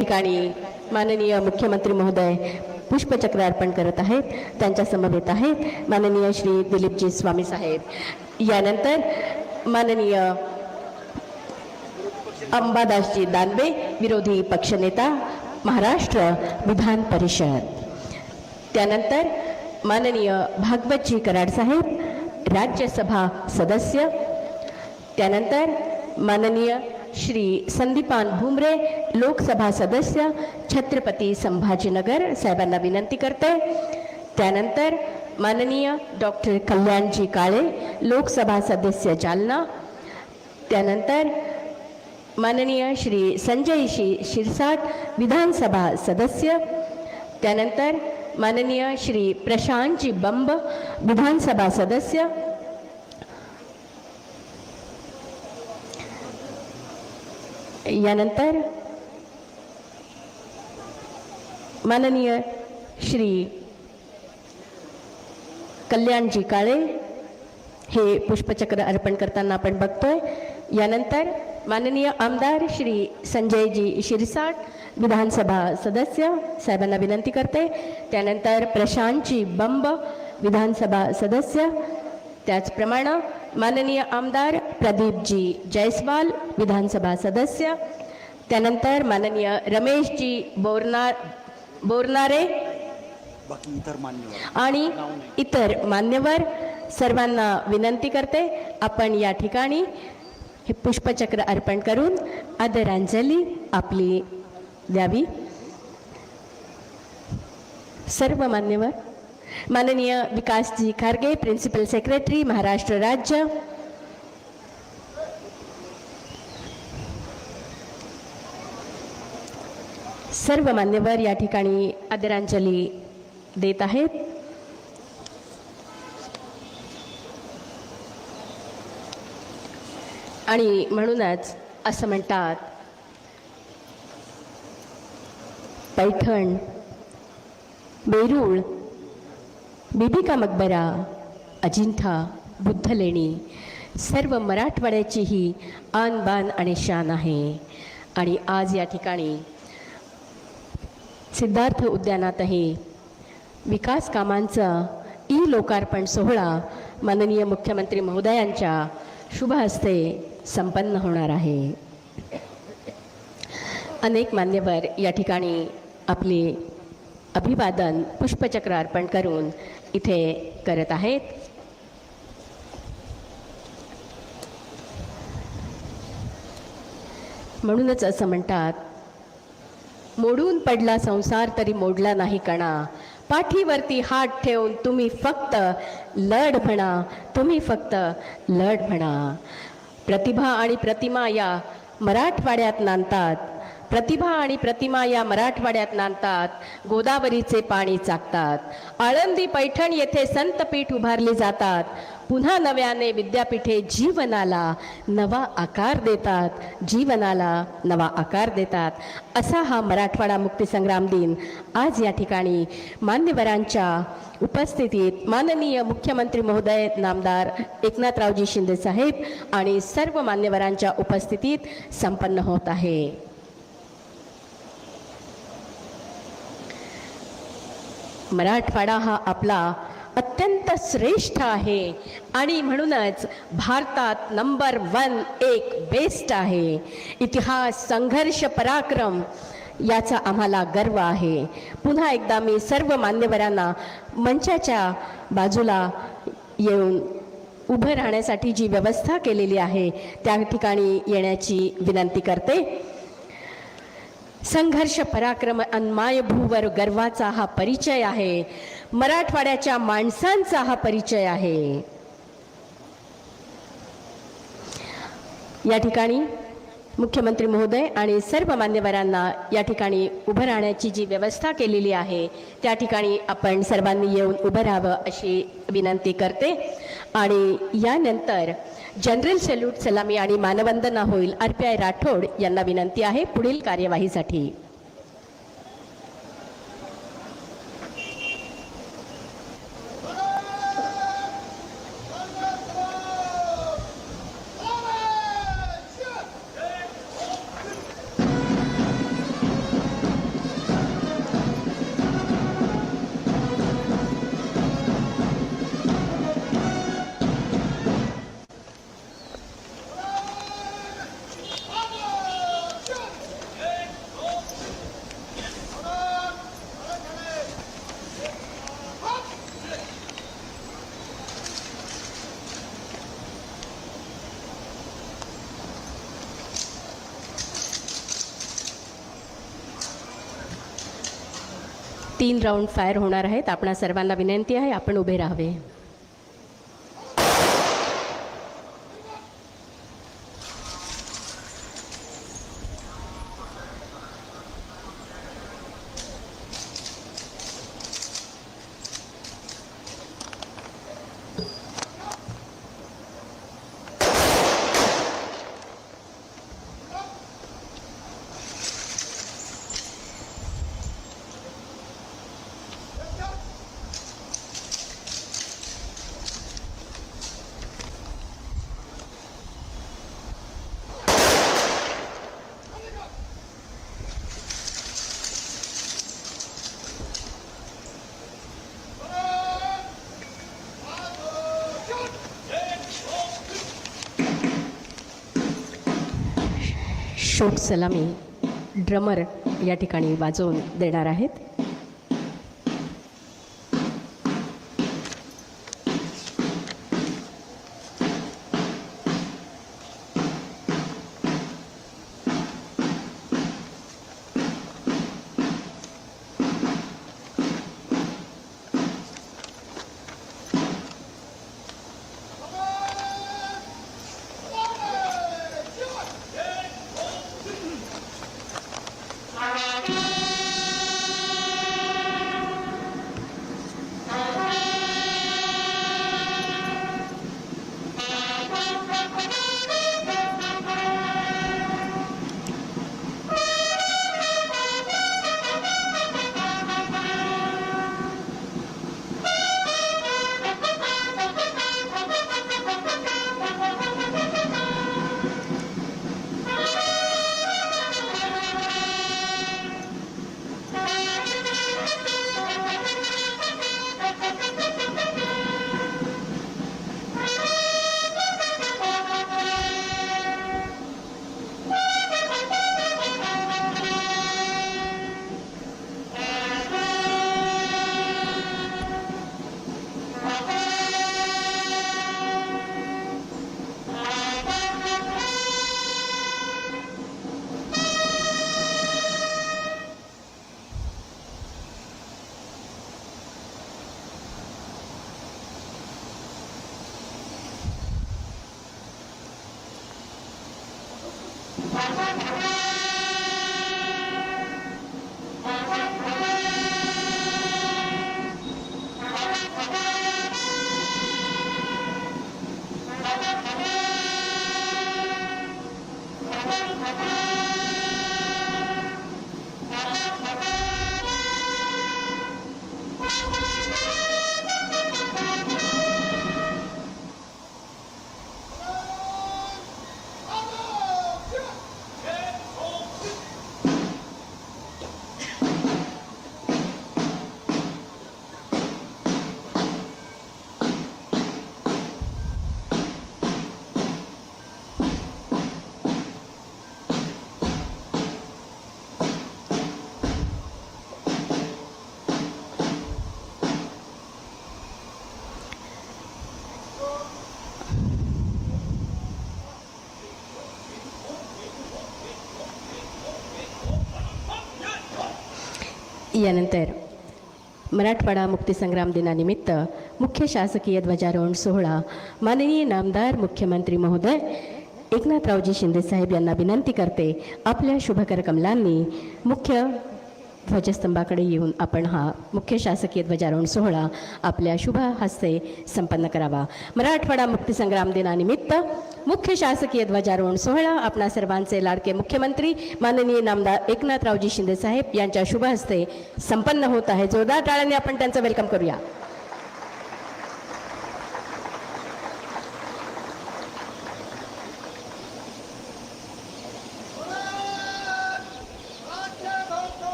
ठिकाणी माननीय मुख्यमंत्री महोदय पुष्पचक्र अर्पण करत आहेत त्यांच्या समवेत आहेत माननीय श्री दिलीपजी स्वामी साहेब. यानंतर माननीय अंबादासजी दानवे विरोधी पक्षनेता महाराष्ट्र विधान परिषद. त्यानंतर माननीय भागवतजी कराड साहेब राज्यसभा सदस्य. त्यानंतर माननीय श्री संदीपान भुमरे लोकसभा सदस्य छत्रपती संभाजीनगर साहेबांना विनंती करते. त्यानंतर माननीय डॉक्टर कल्याणजी काळे लोकसभा सदस्य जालना. त्यानंतर माननीय श्री संजयशी शिरसाट विधानसभा सदस्य. त्यानंतर माननीय श्री प्रशांतजी बंब विधानसभा सदस्य. यानंतर माननीय श्री कल्याणजी काळे हे पुष्पचक्र अर्पण करताना आपण बघतोय यानंतर माननीय आमदार श्री संजयजी शिरसाट विधानसभा सदस्य साहेबांना विनंती करते त्यानंतर प्रशांतजी बंब विधानसभा सदस्य त्याचप्रमाणे माननीय आमदार प्रदीपजी जयस्वाल विधानसभा सदस्य. त्यानंतर माननीय रमेशजी बोरनार बोरनारे. आणि इतर मान्यवर सर्वांना विनंती करते आपण या ठिकाणी हे पुष्पचक्र अर्पण करून आदरांजली आपली द्यावी. सर्व मान्यवर माननीय विकासजी खारगे प्रिन्सिपल सेक्रेटरी महाराष्ट्र राज्य. सर्व मान्यवर या ठिकाणी आदरांजली देत आहेत. आणि म्हणूनच असं म्हणतात पैठण वेरूळ बिबिका मकबरा अजिंठा बुद्धलेणी सर्व मराठवाड्याची ही आन बान आणि शान आहे. आणि आज या ठिकाणी सिद्धार्थ उद्यानातही विकास कामांचा ई लोकार्पण सोहळा माननीय मुख्यमंत्री महोदयांच्या शुभ हस्ते संपन्न होणार आहे. अनेक मान्यवर या ठिकाणी आपले अभिवादन पुष्पचक्र अर्पण करून इथे करत आहेत. म्हणूनच असं म्हणतात मोडून पडला संसार तरी मोडला नाही कणा. पाठीवरती हात ठेवून तुम्ही फक्त लढ म्हणा तुम्ही फक्त लढ म्हणा. प्रतिभा आणि प्रतिमा या मराठवाड्यात नांदतात. प्रतिभा आणि प्रतिमा या मराठवाड्यात नांदतात. गोदावरीचे पाणी चाकतात. आळंदी पैठण येथे संतपीठ उभारली जातात. पुन्हा नव्याने विद्यापीठे जीवनाला नवा आकार देतात. जीवनाला नवा आकार देतात. असा हा मराठवाडा मुक्तीसंग्राम दिन आज या ठिकाणी मान्यवरांच्या उपस्थितीत माननीय मुख्यमंत्री महोदय नामदार एकनाथरावजी शिंदे साहेब आणि सर्व मान्यवरांच्या उपस्थितीत संपन्न होत आहे. मराठवाडा हा आपला अत्यंत श्रेष्ठ आहे. आणि म्हणूनच भारतात नंबर वन एक बेस्ट आहे. इतिहास संघर्ष पराक्रम याचा आम्हाला गर्व आहे. पुन्हा एकदा मी सर्व मान्यवरांना मंचाच्या बाजूला येऊन उभं राहण्यासाठी जी व्यवस्था केलेली आहे त्या ठिकाणी येण्याची विनंती करते. संघर्ष पराक्रम अन्माय भूवर गर्वाचा हा परिचय आहे. मराठवाड्याच्या माणसांचा हा परिचय आहे. या ठिकाणी मुख्यमंत्री महोदय आणि सर्व मान्यवरांना या ठिकाणी उभं राहण्याची जी व्यवस्था केलेली आहे त्या ठिकाणी आपण सर्वांनी येऊन उभं राहावं अशी विनंती करते. आणि यानंतर जनरल सल्यूट सलामी आणि मानवंदना होईल आर पी आय राठोड यांना विनंती आहे पुढील कार्यवाहीसाठी. तीन राऊंड फायर होणार आहेत. आपणा सर्वांना विनंती आहे आपण उभे राहावे. शोक सलामी ड्रमर या ठिकाणी वाजवून देणार आहेत. यानंतर मराठवाडा मुक्तीसंग्राम दिनानिमित्त मुख्य शासकीय ध्वजारोहण सोहळा माननीय नामदार मुख्यमंत्री महोदय एकनाथरावजी शिंदेसाहेब यांना विनंती करते आपल्या शुभकर कमलांनी मुख्य ध्वजस्तंभाकडे येऊन आपण हा मुख्य शासकीय ध्वजारोहण सोहळा आपल्या शुभ हस्ते संपन्न करावा. मराठवाडा मुक्तीसंग्राम दिनानिमित्त मुख्य शासकीय ध्वजारोहण सोहळा आपणा सर्वांचे लाडके मुख्यमंत्री माननीय नामदार एकनाथरावजी शिंदेसाहेब यांच्या शुभ हस्ते संपन्न होत आहे. जोरदार टाळ्यांनी आपण त्यांचं वेलकम करूया.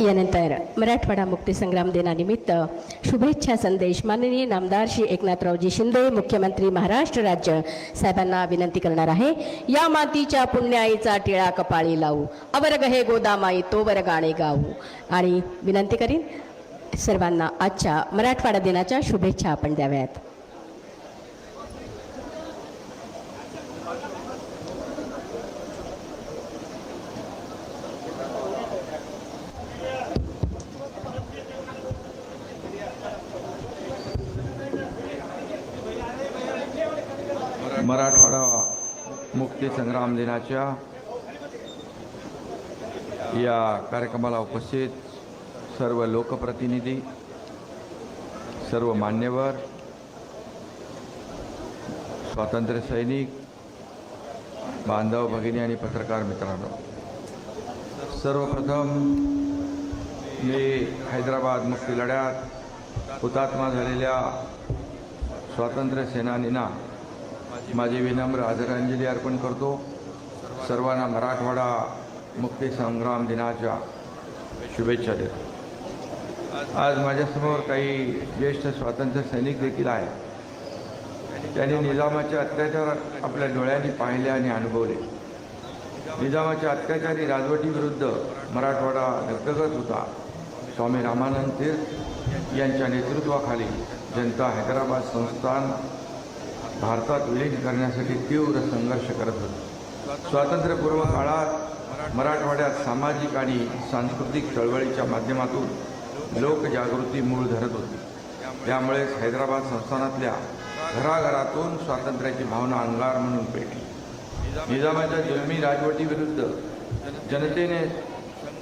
यानंतर मराठवाडा मुक्तीसंग्राम दिनानिमित्त शुभेच्छा संदेश माननीय नामदार श्री एकनाथरावजी शिंदे मुख्यमंत्री महाराष्ट्र राज्य साहेबांना विनंती करणार आहे. या मातीच्या पुण्याईचा टिळा कपाळी लावू. अवर्ग हे गोदामाई तोवर गाणे गाऊ. आणि विनंती करीन सर्वांना आजच्या मराठवाडा दिनाच्या शुभेच्छा आपण द्याव्यात. मराठवाडा मुक्ती संग्राम दिनाच्या या कार्यक्रमाला उपस्थित सर्व लोकप्रतिनिधी सर्व मान्यवर स्वातंत्र्य सैनिक बांधव भगिनी आणि पत्रकार मित्रांनो सर्वप्रथम मी हैदराबाद मुक्ती लढ्यात हुतात्मा झालेल्या स्वातंत्र्य सेनानींना माझी विनम्र आदरांजली अर्पण करतो. सर्वांना मराठवाडा मुक्ती संग्राम दिनाच्या शुभेच्छा देतो. आज माझ्यासमोर काही ज्येष्ठ स्वातंत्र्य सैनिक देखील आहेत. त्यांनी निजामाचे अत्याचार आपल्या डोळ्यांनी पाहिले आणि अनुभवले. निजामाच्या अत्याचारी राजवटीविरुद्ध मराठवाडा धगधगत होता. स्वामी रामानंद तीर्थ यांच्या नेतृत्वाखाली जनता हैदराबाद संस्थान भारतात विलीन करण्यासाठी तीव्र संघर्ष करत होते. स्वातंत्र्यपूर्व काळात मराठवाड्यात सामाजिक आणि सांस्कृतिक चळवळीच्या माध्यमातून लोकजागृती मूळ धरत होती. त्यामुळेच हैदराबाद संस्थानातल्या घराघरातून स्वातंत्र्याची भावना अंगार म्हणून पेटली. निजामाच्या जुलमी राजवटीविरुद्ध जनतेने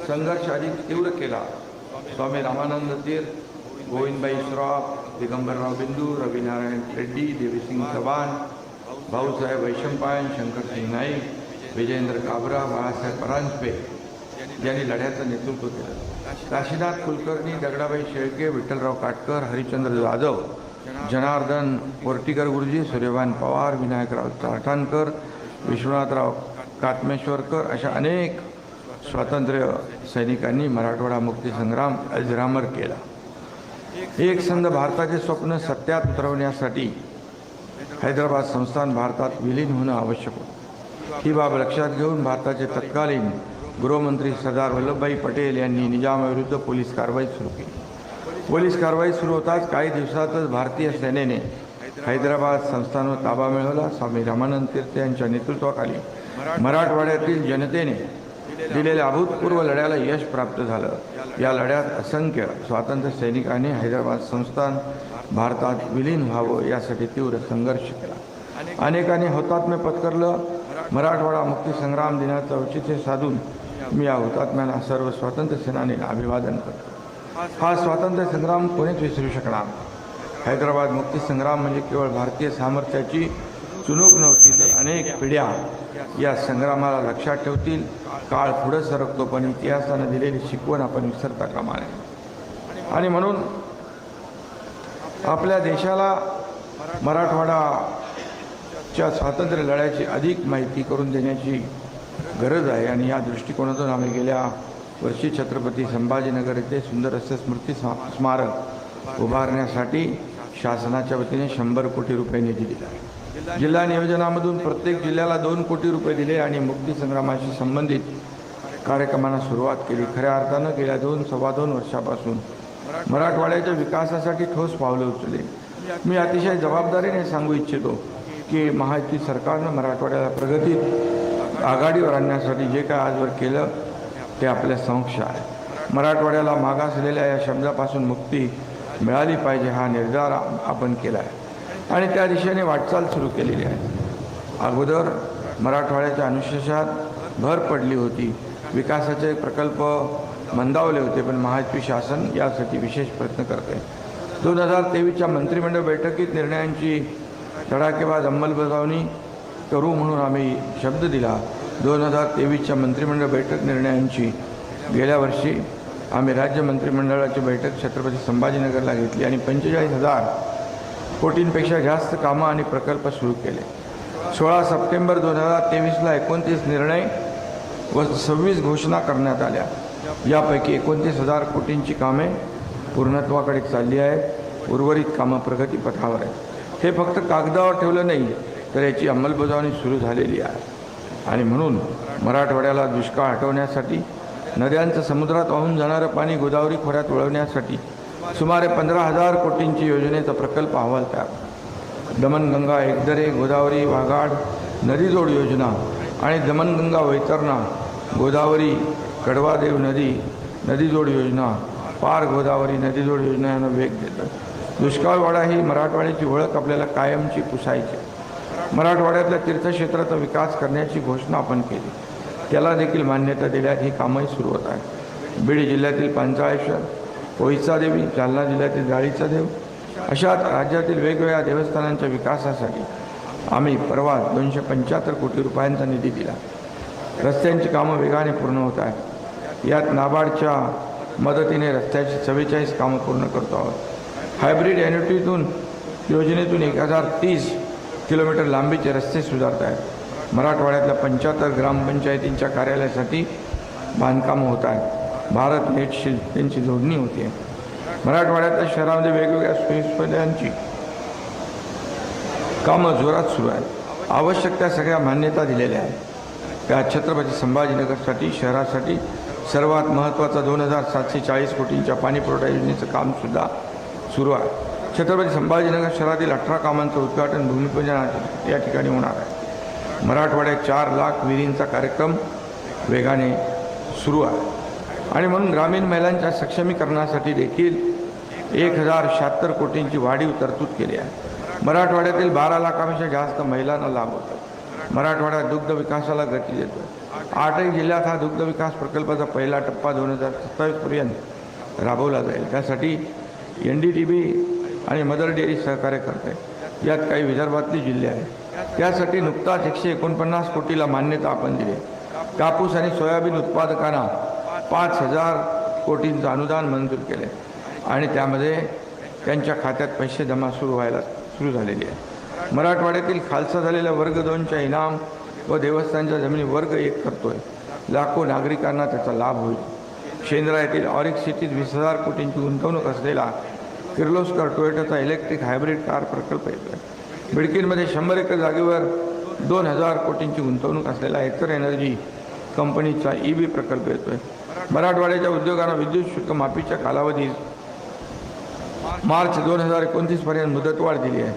संघर्ष अधिक तीव्र केला. स्वामी रामानंद तीर्थ गोविंदबाई श्रॉफ दिगंबरराव बिंदू रविनारायण रेड्डी देवीसिंग चव्हाण भाऊसाहेब वैशंपायन शंकरसिंग नाईक विजयेंद्र काबरा बाळासाहेब परांजपे यांनी लढ्याचं नेतृत्व केलं. काशीनाथ कुलकर्णी दगडाबाई शेळके विठ्ठलराव काटकर हरिश्चंद्र जाधव जनार्दन कोर्टीकर गुरुजी सूर्यभान पवार विनायकराव चाठाणकर विश्वनाथराव कात्मेश्वरकर अशा अनेक स्वातंत्र्य सैनिकांनी मराठवाडा मुक्ती संग्राम अजरामर केला. एक संध भारताचे स्वप्न सत्यात उतरवण्यासाठी हैदराबाद संस्थान भारतात विलीन होणं आवश्यक होतं. ही बाब लक्षात घेऊन भारताचे तत्कालीन गृहमंत्री सरदार वल्लभभाई पटेल यांनी निजामाविरुद्ध पोलीस कारवाई सुरू केली. पोलीस कारवाई सुरू होताच काही दिवसातच भारतीय सेनेने हैदराबाद संस्थानवर ताबा मिळवला. स्वामी रामानंद तीर्थ यांच्या नेतृत्वाखाली मराठवाड्यातील जनतेने दिलेल्या अभूतपूर्व लढ्याला यश प्राप्त झालं. या लढ्यात असंख्य स्वातंत्र्य सैनिकांनी हैदराबाद संस्थान भारतात विलीन व्हावं यासाठी तीव्र संघर्ष केला. अनेकांनी हुतात्म्य पत्करलं. मराठवाडा मुक्ती संग्राम दिनाचं औचित्य साधून मी या हुतात्म्याला सर्व स्वातंत्र्य सेनानींना अभिवादन करतो. हा स्वातंत्र्य संग्राम कोणीच विसरू शकणार हैदराबाद मुक्ती संग्राम म्हणजे केवळ भारतीय सामर्थ्याची चुणूक नव्हती तर अनेक पिढ्या या संग्रामाला लक्षात ठेवतील. काळ पुढं सरकतो पण इतिहासानं दिलेली शिकवण आपण विसरता कामा नये. आणि म्हणून आपल्या देशाला मराठवाडाच्या स्वातंत्र्य लढ्याची अधिक माहिती करून देण्याची गरज आहे. आणि या दृष्टिकोनातून आम्ही गेल्या वर्षी छत्रपती संभाजीनगर येथे सुंदर असे स्मृती स्मा- स्मारक उभारण्यासाठी शासनाच्या वतीने शंभर कोटी रुपये निधी दिला आहे. जिल्हा नियोजनामधून प्रत्येक जिल्ह्याला दोन कोटी रुपये दिले आणि मुक्ती संग्रामाशी संबंधित कार्यक्रमांना सुरुवात केली. खऱ्या अर्थानं गेल्या दोन सव्वा दोन वर्षापासून मराठवाड्याच्या विकासासाठी ठोस पावलं उचलले. मी अतिशय जबाबदारीने सांगू इच्छितो की महायुती सरकारनं मराठवाड्याला प्रगतीत आघाडीवर आणण्यासाठी जे काय आजवर केलं ते आपल्या समक्ष आहे. मराठवाड्याला मागासलेल्या या शब्दापासून मुक्ती मिळाली पाहिजे हा निर्धार आपण केला आहे आणि त्या दिशेने वाटचाल सुरू केलेली आहे. अगोदर मराठवाड्याच्या अनुशेषात भर पडली होती. विकासाचे प्रकल्प मंदावले होते पण महायुती शासन यासाठी विशेष प्रयत्न करते. दोन हजार तेवीसच्या मंत्रिमंडळ बैठकीत निर्णयांची धडाकेबाज अंमलबजावणी करू म्हणून आम्ही शब्द दिला. दोन हजार तेवीसच्या मंत्रिमंडळ बैठक निर्णयांची. गेल्या वर्षी आम्ही राज्य मंत्रिमंडळाची बैठक छत्रपती संभाजीनगरला घेतली आणि पंचेचाळीस हजार कोटींपेक्षा जास्त कामं आणि प्रकल्प सुरू केले. सोळा सप्टेंबर दोन हजार तेवीसला एकोणतीस निर्णय व सव्वीस घोषणा करण्यात आल्या. यापैकी एकोणतीस हजार कोटींची कामे पूर्णत्वाकडे चालली आहेत. उर्वरित कामं प्रगतीपथावर आहेत. हे फक्त कागदावर ठेवलं नाही तर याची अंमलबजावणी सुरू झालेली आहे. आणि म्हणून मराठवाड्याला दुष्काळ हटवण्यासाठी नद्यांचं समुद्रात वाहून जाणारं पाणी गोदावरी खोऱ्यात वळवण्यासाठी सुमारे पंधरा हजार कोटींची योजनेचा प्रकल्प अहवाल तयार. दमनगंगा एकदरे गोदावरी वाघाड नदीजोड योजना आणि दमनगंगा वैतरणा गोदावरी कडवादेव नदी नदीजोड योजना पार गोदावरी नदीजोड योजना यांना वेग देतात. दुष्काळवाडा ही मराठवाड्याची ओळख आपल्याला कायमची पुसायची. मराठवाड्यातल्या तीर्थक्षेत्राचा विकास करण्याची घोषणा आपण केली. त्याला देखील मान्यता दिल्यात ही कामही सुरू होत आहे. बीड जिल्ह्यातील पंचाळेश्वर पोईचा देवी जालना जिल्ह्यातील जाळीचा देव. अशा राज्यातील वेगवेगळ्या देवस्थानांच्या विकासासाठी आम्ही परवा दोनशे पंच्याहत्तर कोटी रुपयांचा निधी दिला. रस्त्यांची कामं वेगाने पूर्ण होत आहेत. यात नाबार्डच्या मदतीने रस्त्याची चव्वेचाळीस कामं पूर्ण करतो आहोत. हायब्रिड एन्युटीतून योजनेतून एक हजार तीस किलोमीटर लांबीचे रस्ते सुधारत आहेत. मराठवाड्यातल्या पंच्याहत्तर ग्रामपंचायतींच्या कार्यालयासाठी बांधकामं होत आहेत. भारत नेटशी त्यांची जोडणी होते. मराठवाड्यातल्या शहरामध्ये वेगवेगळ्या सोयीसुविधांची कामं जोरात सुरू आहेत. आवश्यक त्या सगळ्या मान्यता दिलेल्या आहेत. त्या छत्रपती संभाजीनगरसाठी शहरासाठी सर्वात महत्त्वाचा दोन हजार सातशे चाळीस कोटींच्या पाणीपुरवठा योजनेचं कामसुद्धा सुरू आहे. छत्रपती संभाजीनगर शहरातील अठरा कामांचं उद्घाटन भूमिपूजन या ठिकाणी होणार आहे. मराठवाड्यात चार लाख विहिरींचा कार्यक्रम वेगाने सुरू आहे. आणि म्हणून ग्रामीण महिलांच्या सक्षमीकरणासाठी देखील एक हजार शहात्तर कोटींची वाढीव तरतूद केली आहे. मराठवाड्यातील बारा लाखापेक्षा जास्त महिलांना लाभ होतो. मराठवाड्यात दुग्ध विकासाला गती देतो. आठही जिल्ह्यात हा दुग्ध विकास प्रकल्पाचा पहिला टप्पा दोन हजार सत्तावीसपर्यंत राबवला जाईल. त्यासाठी एन डी टी बी आणि मदर डेअरी सहकार्य करते यात काही विदर्भातली जिल्हे आहेत. त्यासाठी नुकताच एकशे एकोणपन्नास कोटीला मान्यता आपण दिली आहे. कापूस आणि सोयाबीन उत्पादकांना पाच हजार कोटींचं अनुदान मंजूर केले आणि त्यामध्ये त्यांच्या खात्यात पैसे जमा सुरू व्हायला सुरू झालेली आहे मराठवाड्यातील खालसा झालेल्या वर्ग दोनच्या इनाम व देवस्थानच्या जमिनी वर्ग एक करतोय. लाखो नागरिकांना त्याचा लाभ होईल. शेंद्रा येथील ऑरिक सिटीत वीस हजार कोटींची गुंतवणूक असलेला किर्लोस्कर टोयोटाचा इलेक्ट्रिक हायब्रिड कार प्रकल्प येतो आहे. बिडकीनमध्ये शंभर एकर जागेवर दोन हजार कोटींची गुंतवणूक असलेला एकर एनर्जी कंपनीचा ई बी प्रकल्प येतो आहे मराठवाड्याच्या उद्योगांना विद्युत शुल्क माफीच्या कालावधीत मार्च दोन हजार एकोणतीसपर्यंत मुदतवाढ दिली आहे.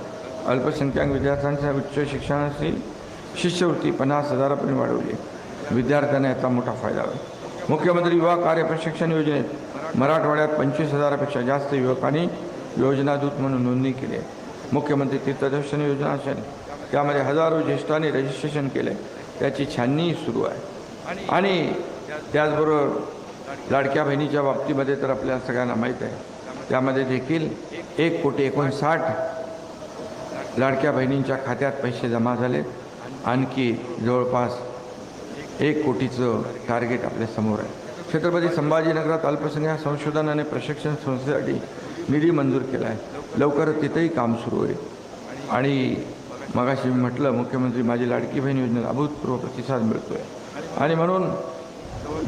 अल्पसंख्याक विद्यार्थ्यांच्या उच्च शिक्षणाची शिष्यवृत्ती पन्नास हजारापर्यंत वाढवली आहे. विद्यार्थ्यांना याचा मोठा फायदा होईल मुख्यमंत्री युवा कार्य प्रशिक्षण योजनेत मराठवाड्यात पंचवीस हजारापेक्षा जास्त युवकांनी योजनादूत म्हणून नोंदणी केली आहे. मुख्यमंत्री तीर्थदर्शन योजना असेल त्यामध्ये हजारो ज्येष्ठांनी रजिस्ट्रेशन केले त्याची छाननी सुरू आहे. आणि त्याचबरोबर लाडक्या बहिणीच्या बाबतीमध्ये तर आपल्या सगळ्यांना माहीत आहे. त्यामध्ये देखील एक कोटी एकोणसाठ लाडक्या बहिणींच्या खात्यात पैसे जमा झाले आणखी जवळपास एक कोटीचं टार्गेट आपल्यासमोर आहे. छत्रपती संभाजीनगरात अल्पसंख्या संशोधन आणि प्रशिक्षण संस्थेसाठी निधी मंजूर केला आहे लवकरच तिथेही काम सुरू होईल. आणि मगाशी मी म्हटलं मुख्यमंत्री माझी लाडकी बहीण योजनेला अभूतपूर्व प्रतिसाद मिळतो आहे आणि म्हणून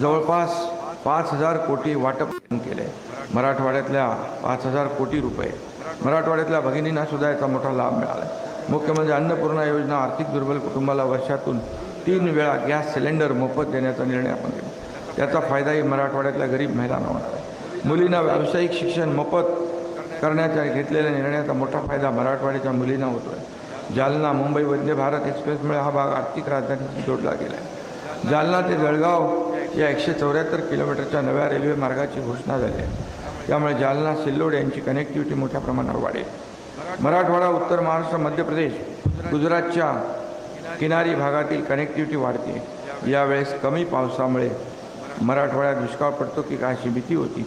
जवळपास पाच हजार कोटी वाटप केले. मराठवाड्यातल्या पाच हजार कोटी रुपये. मराठवाड्यातल्या भगिनींना सुद्धा याचा मोठा लाभ मिळाला. आहे मुख्यमंत्री म्हणजे अन्नपूर्णा योजना आर्थिक दुर्बल कुटुंबाला वर्षातून तीन वेळा गॅस सिलेंडर मोफत देण्याचा निर्णय आपण केला त्याचा फायदाही मराठवाड्यातल्या गरीब महिलांना होणार आहे. मुलींना व्यावसायिक शिक्षण मोफत करण्याच्या घेतलेल्या निर्णयाचा मोठा फायदा मराठवाड्याच्या मुलींना होतो आहे जालना मुंबई वंदे भारत एक्सप्रेसमुळे हा भाग आर्थिक राजधानीशी जोडला गेला आहे जालना ते जळगाव या एकशे चौऱ्याहत्तर किलोमीटरच्या नव्या रेल्वे मार्गाची घोषणा झाली आहे. त्यामुळे जालना सिल्लोड यांची कनेक्टिव्हिटी मोठ्या प्रमाणावर वाढेल. मराठवाडा उत्तर महाराष्ट्र मध्य प्रदेश गुजरातच्या किनारी भागातील कनेक्टिव्हिटी वाढते. यावेळेस कमी पावसामुळे मराठवाड्यात दुष्काळ पडतो की काय अशी भीती होती.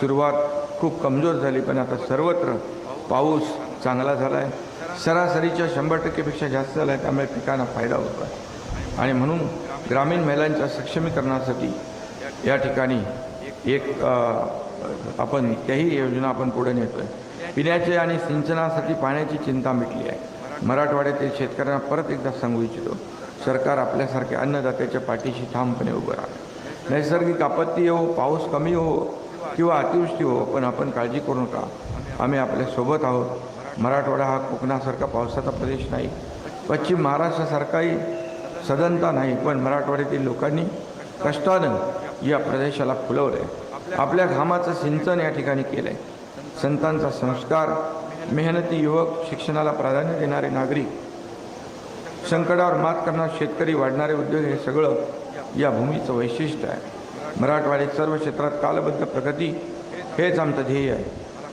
सुरुवात खूप कमजोर झाली पण आता सर्वत्र पाऊस चांगला झाला आहे सरासरीच्या शंभर टक्केपेक्षा जास्त झाला आहे त्यामुळे पिकांना फायदा होतो आहे आणि म्हणून ग्रामीण महिलांच्या सक्षमीकरणासाठी या ठिकाणी एक आपण त्याही योजना आपण पुढे नेतो आहे पिण्याचे आणि सिंचनासाठी पाण्याची चिंता मिटली आहे. मराठवाड्यातील शेतकऱ्यांना परत एकदा सांगू इच्छितो सरकार आपल्यासारख्या अन्नदात्याच्या पाठीशी ठामपणे उभं राहतं नैसर्गिक आपत्ती हो पाऊस कमी हो किंवा अतिवृष्टी हो पण आपण काळजी करू नका. आम्ही आपल्यासोबत आहोत. मराठवाडा हा कोकणासारखा पावसाचा प्रदेश नाही. पश्चिम महाराष्ट्रासारखाही सदनता नाही पण मराठवाड्यातील लोकांनी कष्टानं या प्रदेशाला फुलवलं आहे आपल्या घामाचं सिंचन या ठिकाणी केलं आहे संतांचा संस्कार मेहनती युवक शिक्षणाला प्राधान्य देणारे नागरिक संकटावर मात करणारे शेतकरी वाढणारे उद्योग हे सगळं या भूमीचं वैशिष्ट्य आहे. मराठवाड्यात सर्व क्षेत्रात कालबद्ध प्रगती हेच आमचं ध्येय आहे.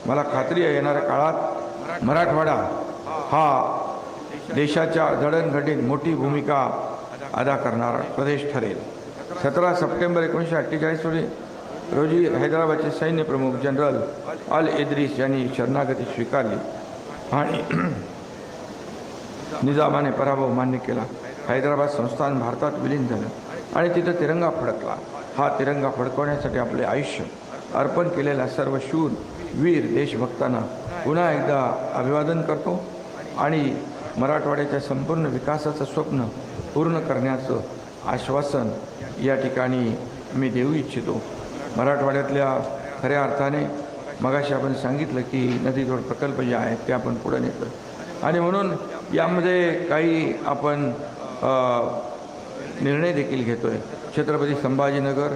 मला खात्री आहे येणाऱ्या काळात मराठवाडा हा देशाच्या जडणघडीत मोठी भूमिका अदा करणारा प्रदेश ठरेल. सतरा सप्टेंबर एकोणीसशे अठ्ठेचाळीस रोजी रोजी हैदराबादचे सैन्यप्रमुख जनरल अल इद्रिस यांनी शरणागती स्वीकारली आणि निजामाने पराभव मान्य केला. हैदराबाद संस्थान भारतात विलीन झालं आणि तिथं तिरंगा फडकला. हा तिरंगा फडकवण्यासाठी आपले आयुष्य अर्पण केलेल्या सर्व शूर वीर देशभक्तांना पुन्हा एकदा अभिवादन करतो आणि मराठवाड्याच्या संपूर्ण विकासाचं स्वप्न पूर्ण करण्याचं आश्वासन या ठिकाणी मी देऊ इच्छितो. मराठवाड्यातल्या खऱ्या अर्थाने मगाशी आपण सांगितलं की नदीजोड प्रकल्प जे आहेत ते आपण पुढे नेतो. आणि म्हणून यामध्ये काही आपण निर्णय देखील घेतो आहे छत्रपती संभाजीनगर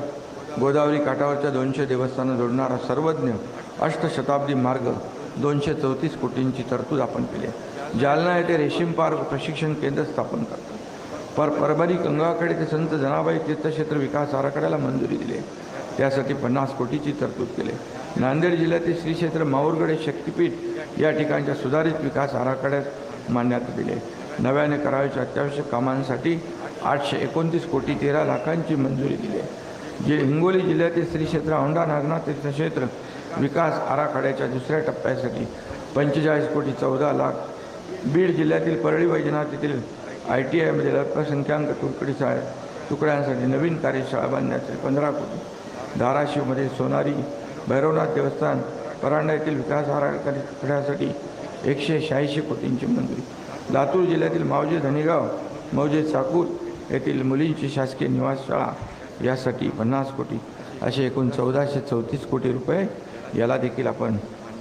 गोदावरी काठावरच्या दोनशे देवस्थानं जोडणारा सर्वज्ञ अष्टशताब्दी मार्ग दोनशे चौतीस कोटींची तरतूद आपण केली आहे. जालना येथे रेशीम पार्क प्रशिक्षण केंद्र स्थापन करतो पर परभणी गंगाखेड ते संत जनाबाई तीर्थक्षेत्र विकास आराखड्याला मंजुरी दिली. त्यासाठी पन्नास कोटीची तरतूद केली. नांदेड जिल्ह्यातील श्री क्षेत्र हे शक्तिपीठ या ठिकाणच्या सुधारित विकास आराखड्यात मान्यता दिली. नव्याने करावयाच्या अत्यावश्यक कामांसाठी आठशे एकोणतीस कोटी तेरा लाखांची मंजुरी दिली. जे हिंगोली जिल्ह्यातील श्री क्षेत्र औंढा नागनाथ तीर्थक्षेत्र विकास आराखड्याच्या दुसऱ्या टप्प्यासाठी पंचेचाळीस कोटी चौदा लाख बीड जिल्ह्यातील परळी वैजनाथ येथील आय टी आयमध्ये म्हणजे अल्पसंख्याक तुकडी शाळे तुकड्यांसाठी नवीन कार्यशाळा बांधण्याचे पंधरा कोटी. धाराशिवमध्ये सोनारी भैरवनाथ देवस्थान परांडा येथील विकास आराखड्यासाठी एकशे शहाऐंशी कोटींची मंजुरी. लातूर जिल्ह्यातील मावजे धनेगाव मौजे चाकूर येथील मुलींची शासकीय निवासशाळा यासाठी पन्नास कोटी. असे एकूण चौदाशे चौतीस कोटी रुपये याला देखील आपण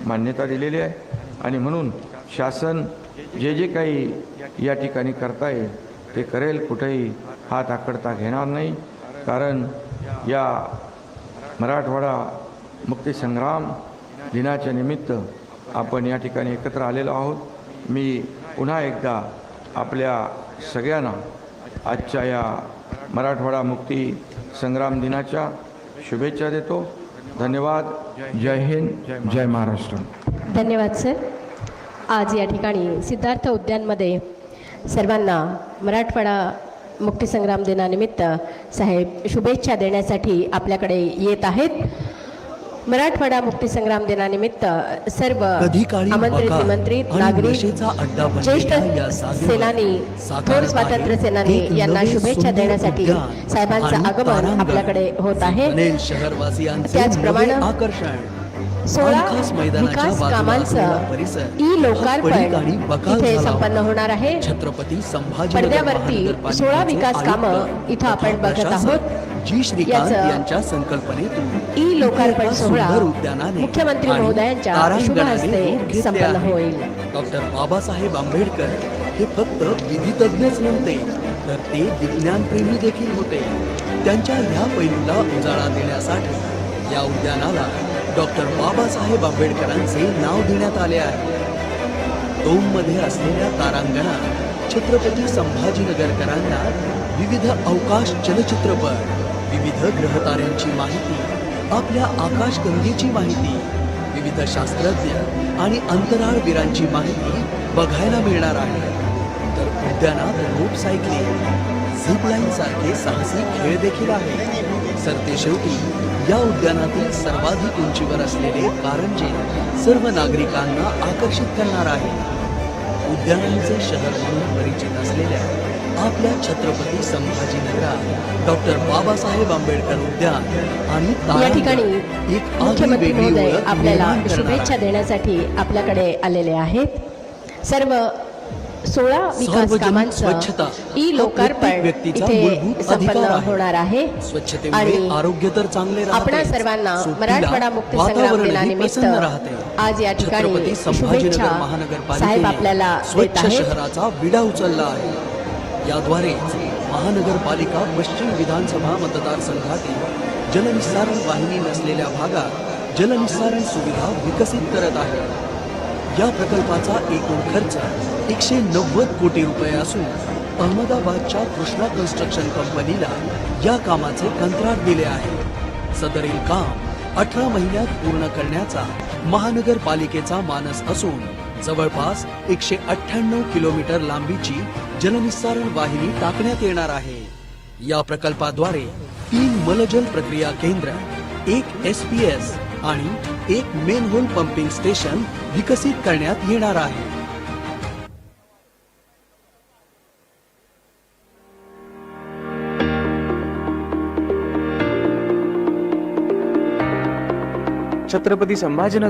मान्यता दिलेली आहे. आणि म्हणून शासन जे जे काही या ठिकाणी करता येईल ते करेल कुठेही हात आकडता घेणार नाही. कारण या मराठवाडा मुक्तीसंग्राम दिनाच्या निमित्त आपण या ठिकाणी एकत्र आलेलो आहोत. मी पुन्हा एकदा आपल्या सगळ्यांना आजच्या या मराठवाडा मुक्ती संग्राम दिनाच्या शुभेच्छा देतो. धन्यवाद. जय हिंद. जय महाराष्ट्र. धन्यवाद सर. आज या ठिकाणी सिद्धार्थ उद्यानमध्ये सर्वांना मराठवाडा मुक्तीसंग्राम दिनानिमित्त साहेब शुभेच्छा देण्यासाठी आपल्याकडे येत आहेत मराठवाडा मुक्तीसंग्राम दिनानिमित्त सर्व आमंत्रित निमंत्रित नागरिक ज्येष्ठ सेनानी थोर स्वातंत्र्य सेनानी यांना शुभेच्छा देण्यासाठी साहेबांचं आगमन. आपल्याकडे होत आहे त्याचप्रमाणे सोळा विकास कामांचं ई लोकार्पण इथे संपन्न. होणार आहे छत्रपती पडद्यावरती सोळा विकास कामं इथं आपण बघत आहोत. जी श्रीकांत याचं यांच्या संकल्पनेतून ई लोकार्पण सोहळा मुख्यमंत्री महोदयांच्या शुभ हस्ते संपन्न. होईल डॉक्टर बाबासाहेब आंबेडकर हे फक्त विधितज्ञच नव्हते तर ते विज्ञानप्रेमी देखील होते त्यांच्या ह्या पैलूला उजाळा देण्यासाठी या उद्यानाला डॉक्टर बाबासाहेब आंबेडकरांचे नाव देण्यात आले आहे. मध्ये असलेल्या तारांगणात छत्रपती संभाजीनगरकरांना विविध अवकाश चलचित्रपट विविध ग्रहताऱ्यांची माहिती आपल्या आकाशगंगेची माहिती विविध शास्त्रज्ञ आणि अंतराळवीरांची माहिती बघायला मिळणार आहे. तर उद्यानात रोप सायकलिंग झिपलाईन सारखे साहसी खेळ देखील आहेत. सरते शेवटी या उद्यानातील सर्वाधिक उंचीवर असलेले कारंजे सर्व नागरिकांना आकर्षित करणार आहे उद्यानांचे शहर म्हणून परिचित असलेल्या आपल्या छत्रपती संभाजीनगरात डॉक्टर बाबासाहेब आंबेडकर उद्यान आणि या ठिकाणी एक मुख्यमंत्री महोदय आपल्याला शुभेच्छा. देण्यासाठी आपल्याकडे आलेले आहेत सर्व सोळा विकास कामांचं स्वच्छता. ई लोकार्पण इथे संपन्न. होणार आहे. स्वच्छतेमुळे आणि आरोग्य तर चांगले आपणा सर्वांना मराठवाडा मुक्ती संग्राम दिनानिमित्त आज या ठिकाणी शुभेच्छा साहेब आपल्याला स्वच्छ शहराचा विडा उचलला आहे. याद्वारे महानगरपालिका पश्चिम विधानसभा मतदारसंघातील जलनिस्सारण वाहिनी नसलेल्या भागात जलनिस्सारण सुविधा विकसित करत आहे. या प्रकल्पाचा एकूण खर्च एकशे नव्वद कोटी रुपये असून अहमदाबादच्या कृष्णा कन्स्ट्रक्शन कंपनीला या कामाचे कंत्राट दिले आहे. सदरील काम अठरा महिन्यात पूर्ण करण्याचा महानगरपालिकेचा मानस असून जवळपास एकशे अठ्ठ्याण्णव किलोमीटर लांबीची जलनिस्सारण वाहिनी टाकण्यात येणार आहे. या प्रकल्पाद्वारे तीन मलजल प्रक्रिया केंद्र एक एस पी एस आणि एक मेनहोल पंपिंग स्टेशन विकसित करण्यात येणार आहे. छत्रपती संभाजीनगर